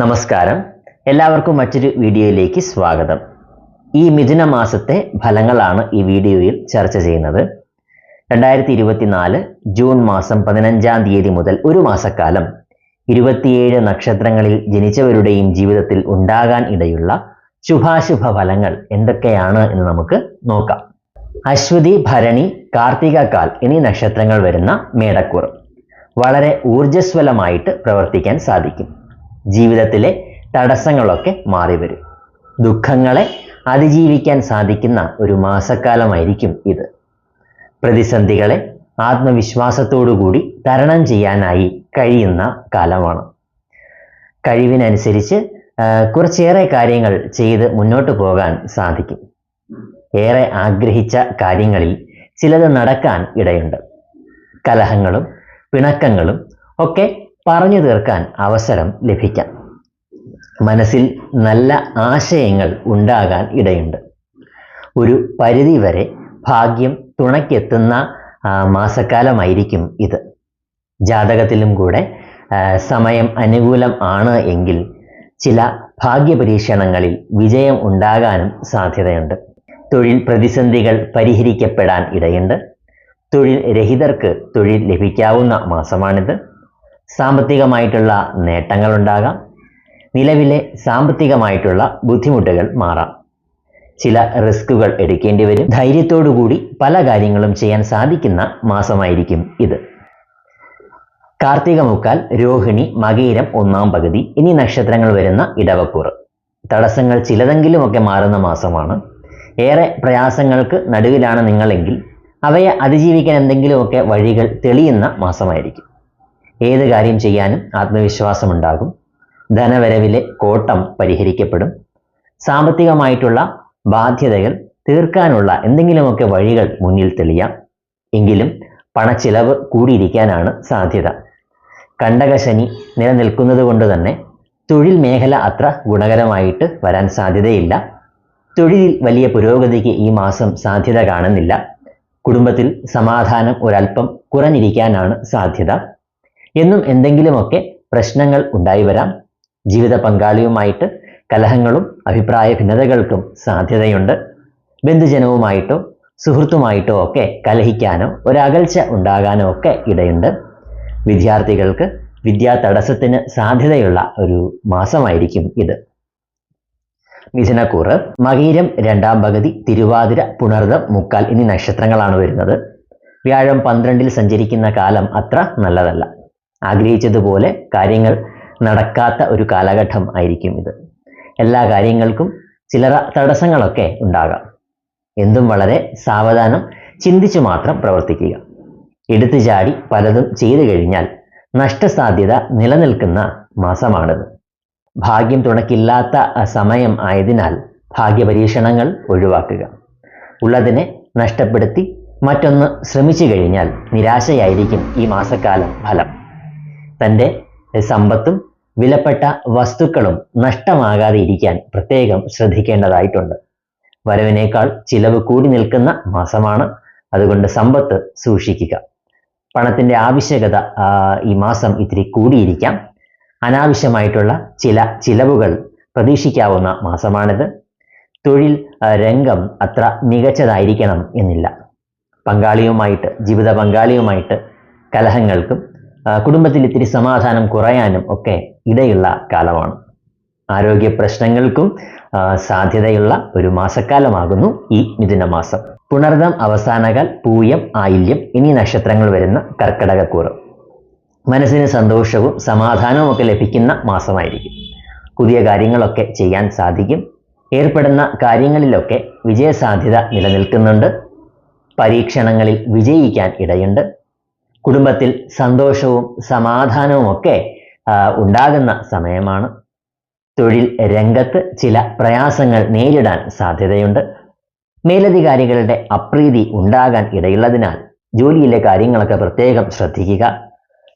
നമസ്കാരം. എല്ലാവർക്കും മറ്റൊരു വീഡിയോയിലേക്ക് സ്വാഗതം. ഈ മിഥുന മാസത്തെ ഫലങ്ങളാണ് ഈ വീഡിയോയിൽ ചർച്ച ചെയ്യുന്നത്. രണ്ടായിരത്തി ഇരുപത്തിനാല് ജൂൺ മാസം പതിനഞ്ചാം തീയതി മുതൽ ഒരു മാസക്കാലം ഇരുപത്തിയേഴ് നക്ഷത്രങ്ങളിൽ ജനിച്ചവരുടെയും ജീവിതത്തിൽ ഉണ്ടാകാൻ ഇടയുള്ള ശുഭാശുഭ ഫലങ്ങൾ എന്തൊക്കെയാണ് എന്ന് നമുക്ക് നോക്കാം. അശ്വതി ഭരണി കാർത്തിക കാൽ എന്നീ നക്ഷത്രങ്ങൾ വരുന്ന മേടക്കൂർ വളരെ ഊർജസ്വലമായിട്ട് പ്രവർത്തിക്കാൻ സാധിക്കും. ജീവിതത്തിലെ തടസ്സങ്ങളൊക്കെ മാറി വരും. ദുഃഖങ്ങളെ അതിജീവിക്കാൻ സാധിക്കുന്ന ഒരു മാസക്കാലമായിരിക്കും ഇത്. പ്രതിസന്ധികളെ ആത്മവിശ്വാസത്തോടുകൂടി തരണം ചെയ്യാനായി കഴിയുന്ന കാലമാണ്. കഴിവിനനുസരിച്ച് കുറച്ചേറെ കാര്യങ്ങൾ ചെയ്ത് മുന്നോട്ട് പോകാൻ സാധിക്കും. ഏറെ ആഗ്രഹിച്ച കാര്യങ്ങളിൽ ചിലത് നടക്കാൻ ഇടയുണ്ട്. കലഹങ്ങളും പിണക്കങ്ങളും ഒക്കെ പറഞ്ഞു തീർക്കാൻ അവസരം ലഭിക്കാം. മനസ്സിൽ നല്ല ആശയങ്ങൾ ഉണ്ടാകാൻ ഇടയുണ്ട്. ഒരു പരിധി വരെ ഭാഗ്യം തുണയ്ക്കെത്തുന്ന മാസക്കാലമായിരിക്കും ഇത്. ജാതകത്തിലും കൂടെ സമയം അനുകൂലം ആണ് എങ്കിൽ ചില ഭാഗ്യപരീക്ഷണങ്ങളിൽ വിജയം ഉണ്ടാകാനും സാധ്യതയുണ്ട്. തൊഴിൽ പ്രതിസന്ധികൾ പരിഹരിക്കപ്പെടാൻ ഇടയുണ്ട്. തൊഴിൽ രഹിതർക്ക് തൊഴിൽ ലഭിക്കാവുന്ന മാസമാണിത്. സാമ്പത്തികമായിട്ടുള്ള നേട്ടങ്ങളുണ്ടാകാം. നിലവിലെ സാമ്പത്തികമായിട്ടുള്ള ബുദ്ധിമുട്ടുകൾ മാറാം. ചില റിസ്കുകൾ എടുക്കേണ്ടി വരും. ധൈര്യത്തോടുകൂടി പല കാര്യങ്ങളും ചെയ്യാൻ സാധിക്കുന്ന മാസമായിരിക്കും ഇത്. കാർത്തിക മുക്കാൽ രോഹിണി മകീരം ഒന്നാം പകുതി എന്നീ നക്ഷത്രങ്ങൾ വരുന്ന ഇടവക്കൂർ. തടസ്സങ്ങൾ ചിലതെങ്കിലുമൊക്കെ മാറുന്ന മാസമാണ്. ഏറെ പ്രയാസങ്ങൾക്ക് നടുവിലാണ് നിങ്ങളെങ്കിൽ അവയെ അതിജീവിക്കാൻ എന്തെങ്കിലുമൊക്കെ വഴികൾ തെളിയുന്ന മാസമായിരിക്കും. ഏത് കാര്യം ചെയ്യാനും ആത്മവിശ്വാസമുണ്ടാകും. ധനവരവിലെ കോട്ടം പരിഹരിക്കപ്പെടും. സാമ്പത്തികമായിട്ടുള്ള ബാധ്യതകൾ തീർക്കാനുള്ള എന്തെങ്കിലുമൊക്കെ വഴികൾ മുന്നിൽ തെളിയാം. എങ്കിലും പണച്ചിലവ് കൂടിയിരിക്കാനാണ് സാധ്യത. കണ്ടകശനി നിലനിൽക്കുന്നത് കൊണ്ട് തന്നെ തൊഴിൽ മേഖല അത്ര ഗുണകരമായിട്ട് വരാൻ സാധ്യതയില്ല. തൊഴിലിൽ വലിയ പുരോഗതിക്ക് ഈ മാസം സാധ്യത കാണുന്നില്ല. കുടുംബത്തിൽ സമാധാനം ഒരല്പം കുറഞ്ഞിരിക്കാനാണ് സാധ്യത. എന്നും എന്തെങ്കിലുമൊക്കെ പ്രശ്നങ്ങൾ ഉണ്ടായി വരാം. ജീവിത പങ്കാളിയുമായിട്ട് കലഹങ്ങളും അഭിപ്രായ ഭിന്നതകൾക്കും സാധ്യതയുണ്ട്. ബന്ധുജനവുമായിട്ടോ സുഹൃത്തുമായിട്ടോ ഒക്കെ കലഹിക്കാനോ ഒരകൽച്ച ഉണ്ടാകാനോ ഒക്കെ ഇടയുണ്ട്. വിദ്യാർത്ഥികൾക്ക് വിദ്യാ തടസ്സത്തിന് സാധ്യതയുള്ള ഒരു മാസമായിരിക്കും ഇത്. മിഥുനക്കൂറ് മകീരം രണ്ടാം പകുതി തിരുവാതിര പുണർദം മുക്കാൽ എന്നീ നക്ഷത്രങ്ങളാണ് വരുന്നത്. വ്യാഴം പന്ത്രണ്ടിൽ സഞ്ചരിക്കുന്ന കാലം അത്ര നല്ലതല്ല. ആഗ്രഹിച്ചതുപോലെ കാര്യങ്ങൾ നടക്കാത്ത ഒരു കാലഘട്ടം ആയിരിക്കും ഇത്. എല്ലാ കാര്യങ്ങൾക്കും ചില തടസ്സങ്ങളൊക്കെ ഉണ്ടാകാം. എന്തും വളരെ സാവധാനം ചിന്തിച്ചു മാത്രം പ്രവർത്തിക്കുക. എടുത്തു ചാടി പലതും ചെയ്തു കഴിഞ്ഞാൽ നഷ്ടസാധ്യത നിലനിൽക്കുന്ന മാസമാണിത്. ഭാഗ്യം തുണക്കില്ലാത്ത സമയം ആയതിനാൽ ഭാഗ്യപരീക്ഷണങ്ങൾ ഒഴിവാക്കുക. ഉള്ളതിനെ നഷ്ടപ്പെടുത്തി മറ്റൊന്ന് ശ്രമിച്ചു കഴിഞ്ഞാൽ നിരാശയായിരിക്കും ഈ മാസക്കാലം ഫലം. തന്റെ സമ്പത്തും വിലപ്പെട്ട വസ്തുക്കളും നഷ്ടമാകാതെ ഇരിക്കാൻ പ്രത്യേകം ശ്രദ്ധിക്കേണ്ടതായിട്ടുണ്ട്. വരവിനേക്കാൾ ചിലവ് കൂടി നിൽക്കുന്ന മാസമാണ് അതുകൊണ്ട് സമ്പത്ത് സൂക്ഷിക്കുക. പണത്തിന്റെ ആവശ്യകത ഈ മാസം ഇത്തിരി കൂടിയിരിക്കാം. അനാവശ്യമായിട്ടുള്ള ചില ചിലവുകൾ പ്രതീക്ഷിക്കാവുന്ന മാസമാണിത്. തൊഴിൽ രംഗം അത്ര മികച്ചതായിരിക്കണം എന്നില്ല. പങ്കാളിയുമായിട്ട് ജീവിത പങ്കാളിയുമായിട്ട് കലഹങ്ങൾക്കും കുടുംബത്തിൽ ഇത്തിരി സമാധാനം കുറയാനും ഒക്കെ ഇടയുള്ള കാലമാണ്. ആരോഗ്യ പ്രശ്നങ്ങൾക്കും സാധ്യതയുള്ള ഒരു മാസക്കാലമാകുന്നു ഈ മിഥുന മാസം. പുണർദം അവസാനകാൽ പൂയം ആയില്യം എന്നീ നക്ഷത്രങ്ങൾ വരുന്ന കർക്കടകക്കൂറ്. മനസ്സിന് സന്തോഷവും സമാധാനവും ഒക്കെ ലഭിക്കുന്ന മാസമായിരിക്കും. പുതിയ കാര്യങ്ങളൊക്കെ ചെയ്യാൻ സാധിക്കും. ഏർപ്പെടുന്ന കാര്യങ്ങളിലൊക്കെ വിജയസാധ്യത നിലനിൽക്കുന്നുണ്ട്. പരീക്ഷണങ്ങളിൽ വിജയിക്കാൻ ഇടയുണ്ട്. കുടുംബത്തിൽ സന്തോഷവും സമാധാനവും ഒക്കെ ഉണ്ടാകുന്ന സമയമാണ്. തൊഴിൽ രംഗത്ത് ചില പ്രയാസങ്ങൾ നേരിടാൻ സാധ്യതയുണ്ട്. മേലധികാരികളുടെ അപ്രീതി ഉണ്ടാകാൻ ഇടയുള്ളതിനാൽ ജോലിയിലെ കാര്യങ്ങളൊക്കെ പ്രത്യേകം ശ്രദ്ധിക്കുക.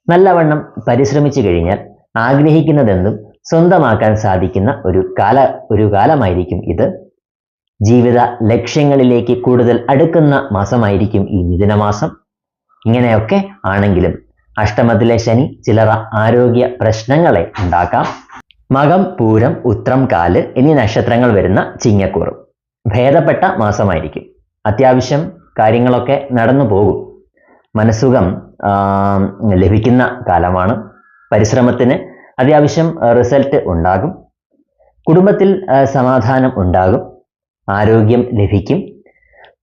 നല്ലവണ്ണം പരിശ്രമിച്ചു കഴിഞ്ഞാൽ ആഗ്രഹിക്കുന്നതെന്തും സ്വന്തമാക്കാൻ സാധിക്കുന്ന ഒരു കാല ഒരു കാലമായിരിക്കും ഇത്. ജീവിത ലക്ഷ്യങ്ങളിലേക്ക് കൂടുതൽ അടുക്കുന്ന മാസമായിരിക്കും ഈ മിഥുന മാസം ഇങ്ങനെയൊക്കെ ആണെങ്കിലും അഷ്ടമത്തിലെ ശനി ചിലർ ആരോഗ്യ പ്രശ്നങ്ങളെ ഉണ്ടാക്കാം. മകം പൂരം ഉത്രം കാൽ എന്നീ നക്ഷത്രങ്ങൾ വരുന്ന ചിങ്ങക്കൂറും. ഭേദപ്പെട്ട മാസമായിരിക്കും. അത്യാവശ്യം കാര്യങ്ങളൊക്കെ നടന്നു പോകും. മനസ്സുഖം ലഭിക്കുന്ന കാലമാണ്. പരിശ്രമത്തിന് അത്യാവശ്യം റിസൾട്ട് ഉണ്ടാകും. കുടുംബത്തിൽ സമാധാനം ഉണ്ടാകും. ആരോഗ്യം ലഭിക്കും.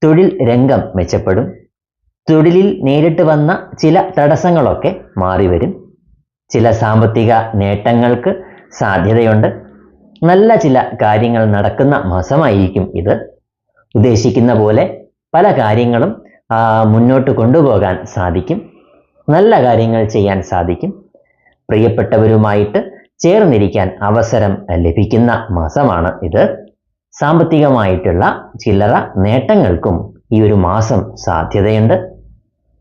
തൊഴിൽ രംഗം മെച്ചപ്പെടും. തൊഴിലിൽ നേരിട്ട് വന്ന ചില തടസ്സങ്ങളൊക്കെ മാറിവരും ചില സാമ്പത്തിക നേട്ടങ്ങൾക്ക് സാധ്യതയുണ്ട്. നല്ല ചില കാര്യങ്ങൾ നടക്കുന്ന മാസമായിരിക്കും ഇത്. ഉദ്ദേശിക്കുന്ന പോലെ പല കാര്യങ്ങളും മുന്നോട്ട് കൊണ്ടുപോകാൻ സാധിക്കും. നല്ല കാര്യങ്ങൾ ചെയ്യാൻ സാധിക്കും. പ്രിയപ്പെട്ടവരുമായിട്ട് ചേർന്നിരിക്കാൻ അവസരം ലഭിക്കുന്ന മാസമാണ് ഇത്. സാമ്പത്തികമായിട്ടുള്ള ചില്ലറ നേട്ടങ്ങൾക്കും ഈ ഒരു മാസം സാധ്യതയുണ്ട്.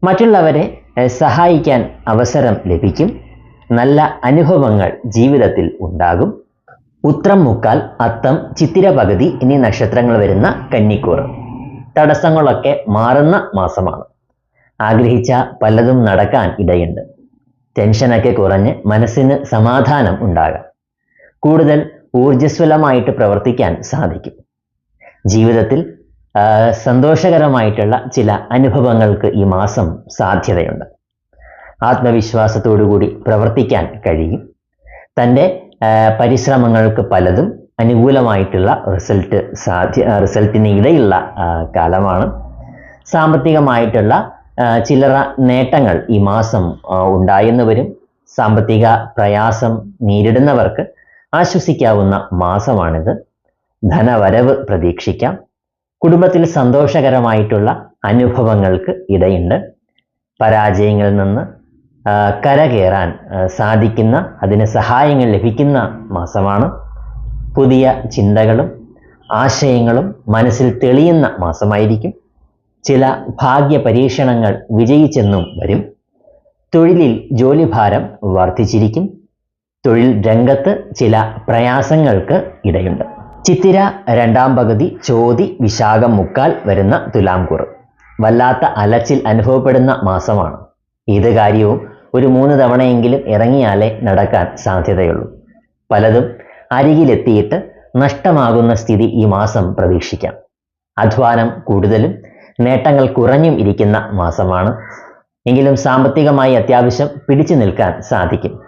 മറ്റുള്ളവരെ സഹായിക്കാൻ അവസരം ലഭിക്കും. നല്ല അനുഭവങ്ങൾ ജീവിതത്തിൽ ഉണ്ടാകും. ഉത്രം മുക്കാൽ അത്തം ചിത്തിര പകുതി എന്നീ നക്ഷത്രങ്ങൾ വരുന്ന കന്നിക്കൂർ തടസ്സങ്ങളൊക്കെ മാറുന്ന മാസമാണ്. ആഗ്രഹിച്ച പലതും നടക്കാൻ ഇടയുണ്ട്. ടെൻഷനൊക്കെ കുറഞ്ഞ് മനസ്സിന് സമാധാനം ഉണ്ടാകാം. കൂടുതൽ ഊർജസ്വലമായിട്ട് പ്രവർത്തിക്കാൻ സാധിക്കും. ജീവിതത്തിൽ സന്തോഷകരമായിട്ടുള്ള ചില അനുഭവങ്ങൾക്ക് ഈ മാസം സാധ്യതയുണ്ട്. ആത്മവിശ്വാസത്തോടുകൂടി പ്രവർത്തിക്കാൻ കഴിയും. തന്റെ പരിശ്രമങ്ങൾക്ക് പലതും അനുകൂലമായിട്ടുള്ള റിസൾട്ട് സാധ്യ റിസൾട്ടിന് ഇടയുള്ള കാലമാണ്. സാമ്പത്തികമായിട്ടുള്ള ചില്ലറ നേട്ടങ്ങൾ ഈ മാസം ഉണ്ടായെന്നവരും ഉണ്ടായെന്ന് വരും. സാമ്പത്തിക പ്രയാസം നേരിടുന്നവർക്ക് ആശ്വസിക്കാവുന്ന മാസമാണിത്. ധനവരവ് പ്രതീക്ഷിക്കാം. കുടുംബത്തിൽ സന്തോഷകരമായിട്ടുള്ള അനുഭവങ്ങൾക്ക് ഇടയുണ്ട്. പരാജയങ്ങളിൽ നിന്ന് കരകയറാൻ സാധിക്കുന്ന അതിന് സഹായങ്ങൾ ലഭിക്കുന്ന മാസമാണ്. പുതിയ ചിന്തകളും ആശയങ്ങളും മനസ്സിൽ തെളിയുന്ന മാസമായിരിക്കും. ചില ഭാഗ്യ പരീക്ഷണങ്ങൾ വിജയിച്ചെന്നും വരും. തൊഴിലിൽ ജോലിഭാരം വർദ്ധിച്ചിരിക്കും. തൊഴിൽ രംഗത്ത് ചില പ്രയാസങ്ങൾക്ക് ഇടയുണ്ട്. ചിത്തിര രണ്ടാം പകുതി ചോതി വിശാഖം മുക്കാൽ വരുന്ന തുലാംകൂർ വല്ലാത്ത അലച്ചിൽ അനുഭവപ്പെടുന്ന മാസമാണ്. ഏത് കാര്യവും ഒരു മൂന്ന് തവണയെങ്കിലും ഇറങ്ങിയാലേ നടക്കാൻ സാധ്യതയുള്ളൂ. പലതും അരികിലെത്തിയിട്ട് നഷ്ടമാകുന്ന സ്ഥിതി ഈ മാസം പ്രതീക്ഷിക്കാം. അധ്വാനം കൂടുതലും നേട്ടങ്ങൾ കുറഞ്ഞും ഇരിക്കുന്ന മാസമാണ്. എങ്കിലും സാമ്പത്തികമായി അത്യാവശ്യം പിടിച്ചു നിൽക്കാൻ സാധിക്കും.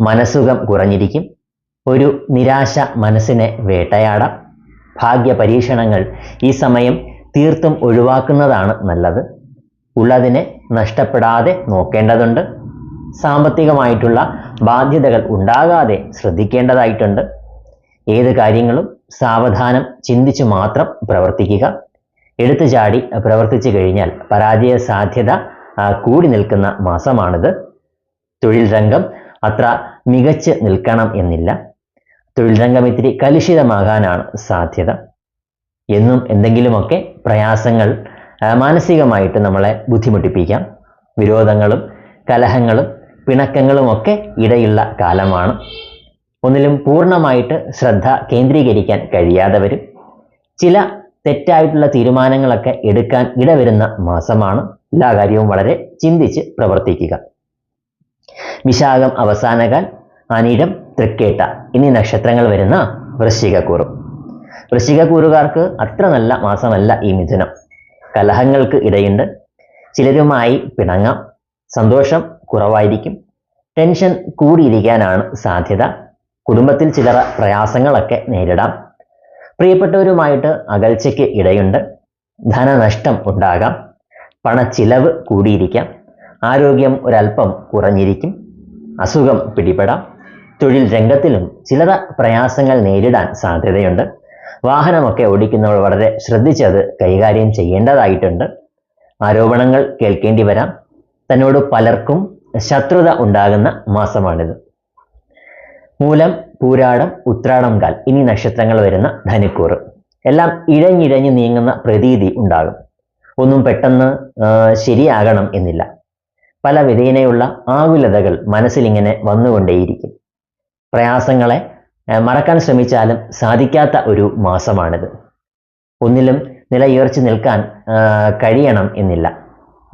മനസ്സുഖം കുറഞ്ഞിരിക്കും. ഒരു നിരാശ മനസ്സിനെ വേട്ടയാടാം. ഭാഗ്യ പരീക്ഷണങ്ങൾ ഈ സമയം തീർത്തും ഒഴിവാക്കുന്നതാണ് നല്ലത്. ഉള്ളതിനെ നഷ്ടപ്പെടാതെ നോക്കേണ്ടതുണ്ട്. സാമ്പത്തികമായിട്ടുള്ള ബാധ്യതകൾ ഉണ്ടാകാതെ ശ്രദ്ധിക്കേണ്ടതായിട്ടുണ്ട്. ഏത് കാര്യങ്ങളും സാവധാനം ചിന്തിച്ചു മാത്രം പ്രവർത്തിക്കുക. എടുത്തു ചാടി പ്രവർത്തിച്ചു കഴിഞ്ഞാൽ പരാജയ സാധ്യത കൂടി നിൽക്കുന്ന മാസമാണിത്. തൊഴിൽ രംഗം അത്ര മികച്ച് നിൽക്കണം എന്നില്ല. തൊഴിൽ രംഗം ഇത്തിരി കലുഷിതമാകാനാണ് സാധ്യത. എന്നും എന്തെങ്കിലുമൊക്കെ പ്രയാസങ്ങൾ മാനസികമായിട്ട് നമ്മളെ ബുദ്ധിമുട്ടിപ്പിക്കാം. വിരോധങ്ങളും കലഹങ്ങളും പിണക്കങ്ങളും ഒക്കെ ഇടയുള്ള കാലമാണ്. ഒന്നിലും പൂർണമായിട്ട് ശ്രദ്ധ കേന്ദ്രീകരിക്കാൻ കഴിയാതെ വരും. ചില തെറ്റായിട്ടുള്ള തീരുമാനങ്ങളൊക്കെ എടുക്കാൻ ഇടവരുന്ന മാസമാണ്. എല്ലാ കാര്യവും വളരെ ചിന്തിച്ച് പ്രവർത്തിക്കുക. വിശാഖം അവസാനകാൽ അനിഴം തൃക്കേട്ട എന്നീ നക്ഷത്രങ്ങൾ വരുന്ന വൃശ്ചികക്കൂറും. വൃശ്ചികക്കൂറുകാർക്ക് അത്ര നല്ല മാസമല്ല ഈ മിഥുനം. കലഹങ്ങൾക്ക് ഇടയുണ്ട്. ചിലരുമായി പിണങ്ങാം. സന്തോഷം കുറവായിരിക്കും. ടെൻഷൻ കൂടിയിരിക്കാനാണ് സാധ്യത. കുടുംബത്തിൽ ചിലർ പ്രയാസങ്ങളൊക്കെ നേരിടാം. പ്രിയപ്പെട്ടവരുമായിട്ട് അകൽച്ചയ്ക്ക് ഇടയുണ്ട്. ധനനഷ്ടം ഉണ്ടാകാം. പണച്ചിലവ് കൂടിയിരിക്കാം. ആരോഗ്യം ഒരല്പം കുറഞ്ഞിരിക്കും. അസുഖം പിടിപെടാം. തൊഴിൽ രംഗത്തിലും ചില പ്രയാസങ്ങൾ നേരിടാൻ സാധ്യതയുണ്ട്. വാഹനമൊക്കെ ഓടിക്കുന്നവർ വളരെ ശ്രദ്ധിച്ചത് കൈകാര്യം ചെയ്യേണ്ടതായിട്ടുണ്ട്. ആരോപണങ്ങൾ കേൾക്കേണ്ടി വരാം. തന്നോട് പലർക്കും ശത്രുത ഉണ്ടാകുന്ന മാസമാണിത്. മൂലം പൂരാടം ഉത്രാടം കാൽ ഇനി നക്ഷത്രങ്ങൾ വരുന്ന ധനുക്കൂറ്. എല്ലാം ഇഴഞ്ഞിഴഞ്ഞ് നീങ്ങുന്ന പ്രതീതി ഉണ്ടാകും. ഒന്നും പെട്ടെന്ന് ശരിയാകണം എന്നില്ല. പല വിധേനയുള്ള ആകുലതകൾ മനസ്സിലിങ്ങനെ വന്നുകൊണ്ടേയിരിക്കും. പ്രയാസങ്ങളെ മറക്കാൻ ശ്രമിച്ചാലും സാധിക്കാത്ത ഒരു മാസമാണിത്. ഒന്നിലും നിലയുയർച്ചു നിൽക്കാൻ കഴിയണം എന്നില്ല.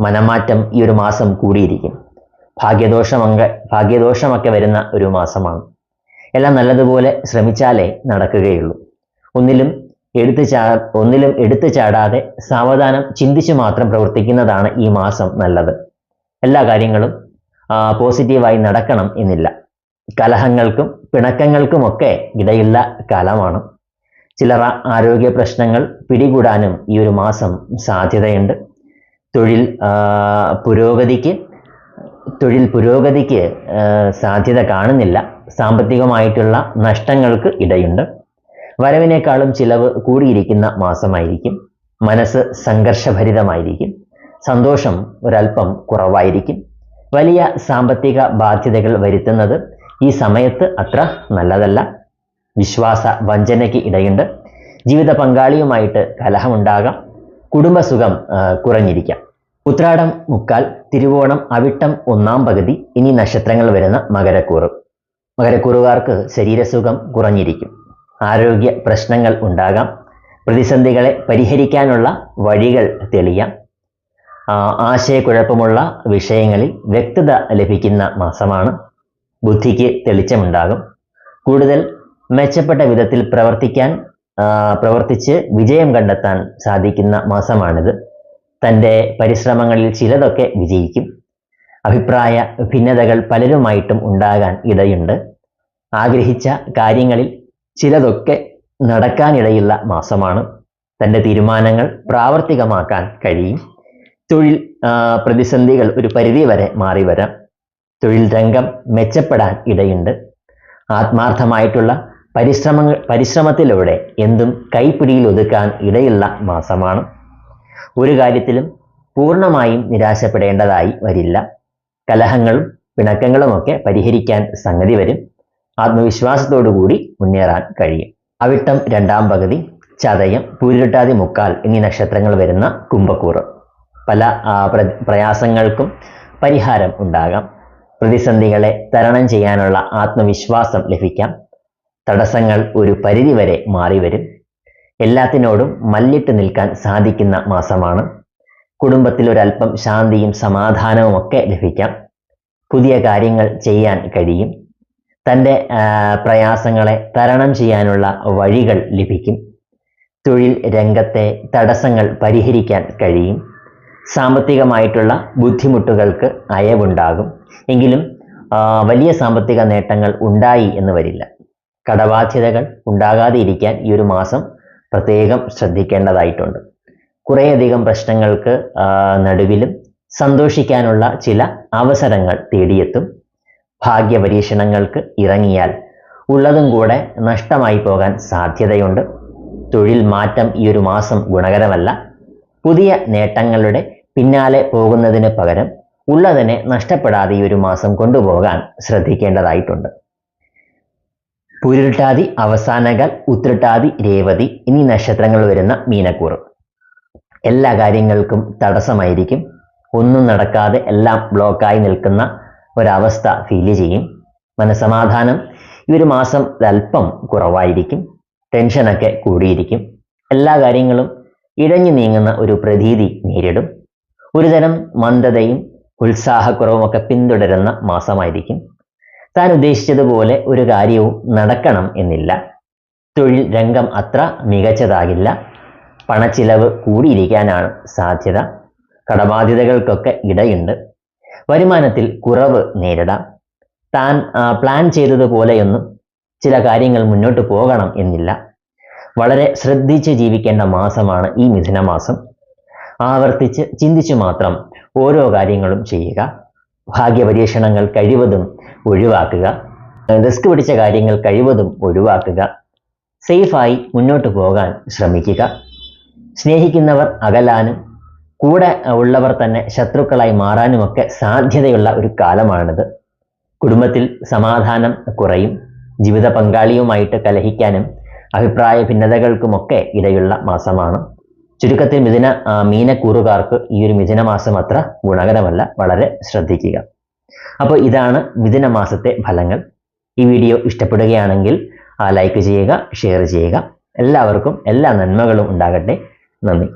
മനമാറ്റം ഈ ഒരു മാസം കൂടിയിരിക്കും. ഭാഗ്യദോഷമൊക്കെ ഭാഗ്യദോഷമൊക്കെ വരുന്ന ഒരു മാസമാണ്. എല്ലാം നല്ലതുപോലെ ശ്രമിച്ചാലേ നടക്കുകയുള്ളൂ. ഒന്നിലും എടുത്തു ചാ ഒന്നിലും എടുത്തു ചാടാതെ സാവധാനം ചിന്തിച്ചു മാത്രം പ്രവർത്തിക്കുന്നതാണ് ഈ മാസം നല്ലത്. എല്ലാ കാര്യങ്ങളും പോസിറ്റീവായി നടക്കണം എന്നില്ല. കലഹങ്ങൾക്കും പിണക്കങ്ങൾക്കുമൊക്കെ ഇടയുള്ള കാലമാണ്. ചിലർ ആരോഗ്യ പ്രശ്നങ്ങൾ പിടികൂടാനും ഈ ഒരു മാസം സാധ്യതയുണ്ട്. തൊഴിൽ പുരോഗതിക്ക് തൊഴിൽ പുരോഗതിക്ക് സാധ്യത കാണുന്നില്ല. സാമ്പത്തികമായിട്ടുള്ള നഷ്ടങ്ങൾക്ക് ഇടയുണ്ട്. വരവിനേക്കാളും ചിലവ് കൂടിയിരിക്കുന്ന മാസമായിരിക്കും. മനസ്സ് സംഘർഷഭരിതമായിരിക്കും. സന്തോഷം ഒരല്പം കുറവായിരിക്കും. വലിയ സാമ്പത്തിക ബാധ്യതകൾ വരുത്തുന്നത് ഈ സമയത്ത് അത്ര നല്ലതല്ല. വിശ്വാസ വഞ്ചനയ്ക്ക് ഇടയുണ്ട്. ജീവിത പങ്കാളിയുമായിട്ട് കലഹമുണ്ടാകാം. കുടുംബസുഖം കുറഞ്ഞിരിക്കാം. ഉത്രാടം മുക്കാൽ തിരുവോണം അവിട്ടം ഒന്നാം പകുതി ഇനി നക്ഷത്രങ്ങൾ വരുന്ന മകരക്കൂറ്. മകരക്കൂറുകാർക്ക് ശരീരസുഖം കുറഞ്ഞിരിക്കും. ആരോഗ്യ പ്രശ്നങ്ങൾ ഉണ്ടാകാം. പ്രതിസന്ധികളെ പരിഹരിക്കാനുള്ള വഴികൾ തെളിയാം. ആശയക്കുഴപ്പമുള്ള വിഷയങ്ങളിൽ വ്യക്തത ലഭിക്കുന്ന മാസമാണ് ബുദ്ധിക്ക് തെളിച്ചമുണ്ടാകും. കൂടുതൽ മെച്ചപ്പെട്ട വിധത്തിൽ പ്രവർത്തിക്കാൻ പ്രവർത്തിച്ച് വിജയം കണ്ടെത്താൻ സാധിക്കുന്ന മാസമാണിത്. തന്റെ പരിശ്രമങ്ങളിൽ ചിലതൊക്കെ വിജയിക്കും. അഭിപ്രായ ഭിന്നതകൾ പലരുമായിട്ടും ഉണ്ടാകാൻ ഇടയുണ്ട്. ആഗ്രഹിച്ച കാര്യങ്ങളിൽ ചിലതൊക്കെ നടക്കാനിടയുള്ള മാസമാണ്. തന്റെ തീരുമാനങ്ങൾ പ്രാവർത്തികമാക്കാൻ കഴിയും. തൊഴിൽ പ്രതിസന്ധികൾ ഒരു പരിധി വരെ മാറി വരാം തൊഴിൽ രംഗം മെച്ചപ്പെടാൻ ഇടയുണ്ട്. ആത്മാർത്ഥമായിട്ടുള്ള പരിശ്രമങ്ങൾ പരിശ്രമത്തിലൂടെ എന്തും കൈപ്പിടിയിൽ ഒതുക്കാൻ ഇടയുള്ള മാസമാണ്. ഒരു കാര്യത്തിലും പൂർണമായും നിരാശപ്പെടേണ്ടതായി വരില്ല. കലഹങ്ങളും പിണക്കങ്ങളുമൊക്കെ പരിഹരിക്കാൻ സംഗതി വരും. ആത്മവിശ്വാസത്തോടുകൂടി മുന്നേറാൻ കഴിയും. അവിട്ടം രണ്ടാം പകുതി ചതയം പൂരിട്ടാതി മുക്കാൽ എന്നീ നക്ഷത്രങ്ങൾ വരുന്ന കുംഭക്കൂറ്. പല പ്രയാസങ്ങൾക്കും പരിഹാരം ഉണ്ടാകാം. പ്രതിസന്ധികളെ തരണം ചെയ്യാനുള്ള ആത്മവിശ്വാസം ലഭിക്കാം. തടസ്സങ്ങൾ ഒരു പരിധിവരെ മാറിവരും. എല്ലാത്തിനോടും മല്ലിട്ട് നിൽക്കാൻ സാധിക്കുന്ന മാസമാണ്. കുടുംബത്തിൽ ഒരല്പം ശാന്തിയും സമാധാനവും ഒക്കെ ലഭിക്കാം. പുതിയ കാര്യങ്ങൾ ചെയ്യാൻ കഴിയും. തന്റെ പ്രയാസങ്ങളെ തരണം ചെയ്യാനുള്ള വഴികൾ ലഭിക്കും. തൊഴിൽ രംഗത്തെ തടസ്സങ്ങൾ പരിഹരിക്കാൻ കഴിയും. സാമ്പത്തികമായിട്ടുള്ള ബുദ്ധിമുട്ടുകൾക്ക് അയവുണ്ടാകും. എങ്കിലും വലിയ സാമ്പത്തിക നേട്ടങ്ങൾ ഉണ്ടായി എന്ന് വരില്ല. കടബാധ്യതകൾ ഉണ്ടാകാതെ ഇരിക്കാൻ ഈ ഒരു മാസം പ്രത്യേകം ശ്രദ്ധിക്കേണ്ടതായിട്ടുണ്ട്. കുറേയധികം പ്രശ്നങ്ങൾക്ക് നടുവിലും സന്തോഷിക്കാനുള്ള ചില അവസരങ്ങൾ തേടിയെത്തും. ഭാഗ്യപരീക്ഷണങ്ങൾക്ക് ഇറങ്ങിയാൽ ഉള്ളതും കൂടെ നഷ്ടമായി പോകാൻ സാധ്യതയുണ്ട്. തൊഴിൽ മാറ്റം ഈ ഒരു മാസം ഗുണകരമല്ല. പുതിയ നേട്ടങ്ങളുടെ പിന്നാലെ പോകുന്നതിന് പകരം ഉള്ളതിനെ നഷ്ടപ്പെടാതെ ഈ ഒരു മാസം കൊണ്ടുപോകാൻ ശ്രദ്ധിക്കേണ്ടതായിട്ടുണ്ട്. പുരുട്ടാതി അവസാനകൾ ഉത്രട്ടാതി രേവതി എന്നീ നക്ഷത്രങ്ങൾ വരുന്ന മീനക്കൂറ് എല്ലാ കാര്യങ്ങൾക്കും തടസ്സമായിരിക്കും. ഒന്നും നടക്കാതെ എല്ലാം ബ്ലോക്കായി നിൽക്കുന്ന ഒരവസ്ഥ ഫീൽ ചെയ്യും. മനസമാധാനം ഈ ഒരു മാസം അല്പം കുറവായിരിക്കും. ടെൻഷനൊക്കെ കൂടിയിരിക്കും. എല്ലാ കാര്യങ്ങളും ഇഴഞ്ഞു നീങ്ങുന്ന ഒരു പ്രതീതി നേരിടും. ഒരുതരം മന്ദതയും ഉത്സാഹക്കുറവും ഒക്കെ പിന്തുടരുന്ന മാസമായിരിക്കും. താൻ ഉദ്ദേശിച്ചതുപോലെ ഒരു കാര്യവും നടക്കണം എന്നില്ല. തൊഴിൽ രംഗം അത്ര മികച്ചതാകില്ല. പണച്ചിലവ് കൂടിയിരിക്കാനാണ് സാധ്യത. കടബാധ്യതകൾക്കൊക്കെ ഇടയുണ്ട്. വരുമാനത്തിൽ കുറവ് നേരിടാം. താൻ പ്ലാൻ ചെയ്തതുപോലെയൊന്നും ചില കാര്യങ്ങൾ മുന്നോട്ട് പോകണം എന്നില്ല. വളരെ ശ്രദ്ധിച്ച് ജീവിക്കേണ്ട മാസമാണ് ഈ മിഥുന മാസം ആവർത്തിച്ച് ചിന്തിച്ചു മാത്രം ഓരോ കാര്യങ്ങളും ചെയ്യുക. ഭാഗ്യപരീക്ഷണങ്ങൾ കഴിവതും ഒഴിവാക്കുക. റിസ്ക് പിടിച്ച കാര്യങ്ങൾ കഴിവതും ഒഴിവാക്കുക. സേഫായി മുന്നോട്ട് പോകാൻ ശ്രമിക്കുക. സ്നേഹിക്കുന്നവർ അകലാനും കൂടെ ഉള്ളവർ തന്നെ ശത്രുക്കളായി മാറാനുമൊക്കെ സാധ്യതയുള്ള ഒരു കാലമാണിത്. കുടുംബത്തിൽ സമാധാനം കുറയും ജീവിത പങ്കാളിയുമായിട്ട് കലഹിക്കാനും അഭിപ്രായ ഭിന്നതകൾക്കുമൊക്കെ ഇടയുള്ള മാസമാണ്. ചുരുക്കത്തിൽ മിഥുന മീനക്കൂറുകാർക്ക് ഈ ഒരു മിഥുന മാസം അത്ര ഗുണകരമല്ല. വളരെ ശ്രദ്ധിക്കുക. അപ്പോൾ ഇതാണ് മിഥുന മാസത്തെ ഫലങ്ങൾ. ഈ വീഡിയോ ഇഷ്ടപ്പെടുകയാണെങ്കിൽ ലൈക്ക് ചെയ്യുക ഷെയർ ചെയ്യുക. എല്ലാവർക്കും എല്ലാ നന്മകളും ഉണ്ടാകട്ടെ. നന്ദി.